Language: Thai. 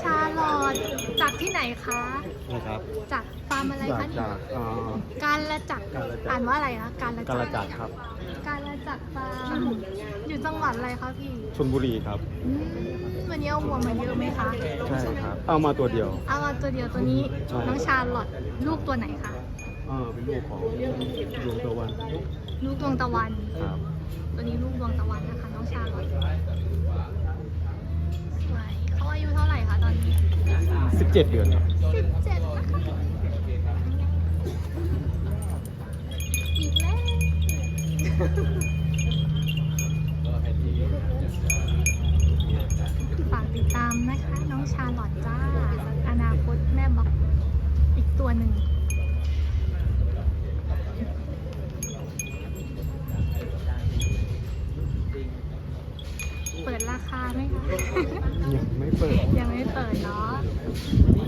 ชาลอตจากที่ไหนคะ นะครับ จากฟาร์มอะไรจากคะนี่จากเอ่อ การละจักรการละจักร อ่านว่าอะไรคะการละกาลจักรครับการละจักรฟาร์มอยู่จังหวัดอะไรคะพี่ชลบุรีครับ อืมวันนี้เอาวัวมาเยอะไหมคะใช่ครับ เอามาตัวเดียว เอามาตัวเดียวตัวนี้ใช่ น้องชาลอตลูกตัวไหนคะเออเป็นลูกของดวงตะวันลูกดวงตะวัน ครับ ตัวนี้ลูกดวงตะวันนะคะ น้องชาลอตสวยเขาอายุเท่าไหร่คะตอนนี้ 17เดือนครับสิบเจ็ดนะคะอีกแล้วฝากติดตามนะคะ น้องชาลอตจ้า อนาคตแม่บอกอีกตัวหนึ่งเปิดราคาไหมคะยังไม่เปิดยังไม่เปิดเนาะ Yeah.